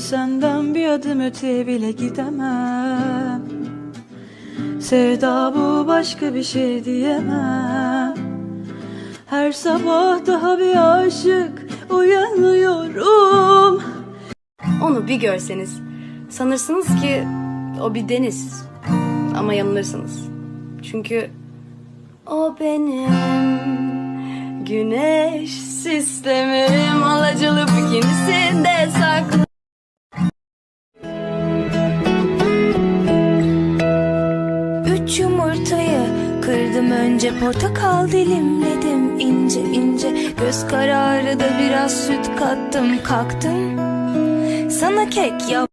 senden bir adım öteye bile gidemem Sevda bu başka bir şey diyemem Her sabah daha bir aşık uyanıyorum Onu bir görseniz sanırsınız ki o bir deniz. Ama yanılırsınız. Çünkü o benim güneş sistemim alacalı bikinisinde saklı. Kırdım önce portakal dilimledim ince ince. Göz kararı da biraz süt kattım kalktım. Sana kek yap.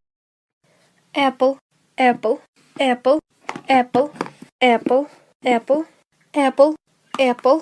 Apple, apple, apple, apple, apple, apple, apple, apple,